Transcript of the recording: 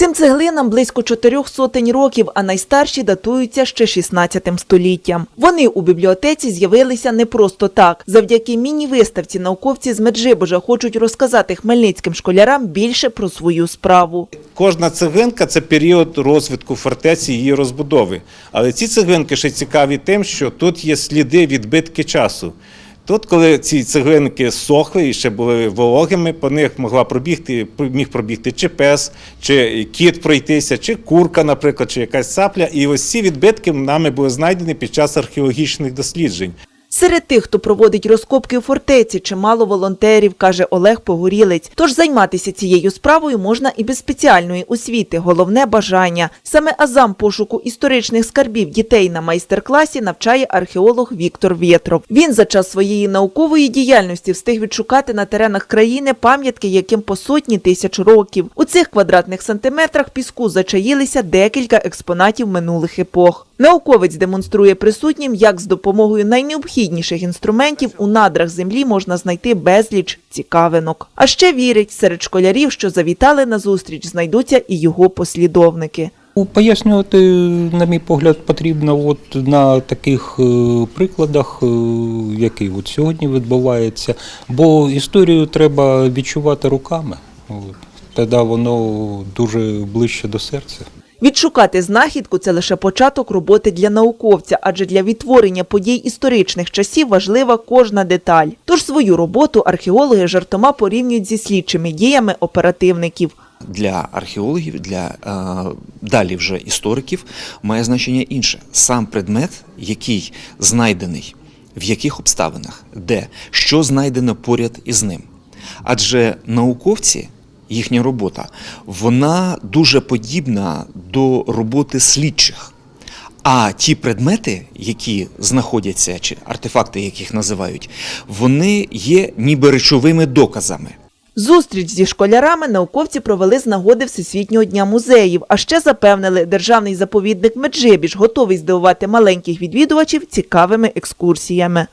Цим цеглинам близько чотирьох сотень років, а найстарші датуються ще 16 століттям. Вони у бібліотеці з'явилися не просто так. Завдяки міні-виставці науковці з Меджибожа хочуть розказати хмельницьким школярам більше про свою справу. Кожна цеглинка це період розвитку фортеці її розбудови. Але ці цеглинки ще цікаві тим, що тут є сліди відбитки часу. Тут, коли ці цеглинки сохли і ще були вологими, по них могла пробігти, міг пробігти чи пес, чи кіт пройтися, чи курка, наприклад, чи якась цапля. І ось ці відбитки нами були знайдені під час археологічних досліджень. Серед тих, хто проводить розкопки у фортеці, чимало волонтерів, каже Олег Погорілець. Тож займатися цією справою можна і без спеціальної освіти. Головне бажання. Саме азам пошуку історичних скарбів дітей на майстер-класі навчає археолог Віктор Вєтров. Він за час своєї наукової діяльності встиг відшукати на теренах країни пам'ятки, яким по сотні тисяч років. У цих квадратних сантиметрах піску зачаїлися декілька експонатів минулих епох. Науковець демонструє присутнім, як з допомогою найнеобхідніших інструментів у надрах землі можна знайти безліч цікавинок. А ще вірить, серед школярів, що завітали на зустріч, знайдуться і його послідовники. Ну, Пояснювати, на мій погляд, потрібно от на таких е, прикладах, е, який от сьогодні відбувається. Бо історію треба відчувати руками. От. Тоді воно дуже ближче до серця. Відшукати знахідку це лише початок роботи для науковця, адже для відтворення подій історичних часів важлива кожна деталь. Тож свою роботу археологи жартома порівнюють зі слідчими діями оперативників. для археологів, для е, далі вже істориків має значення інше. Сам предмет, який знайдений, в яких обставинах, де, що знайдено поряд із ним. Адже науковці, їхня робота, вона дуже подібна до роботи слідчих. А ті предмети, які знаходяться, чи артефакти, яких називають, вони є ніби речовими доказами. Зустріч зі школярами науковці провели з нагоди Всесвітнього дня музеїв, а ще запевнили, державний заповідник Меджибіж готовий здивувати маленьких відвідувачів цікавими екскурсіями.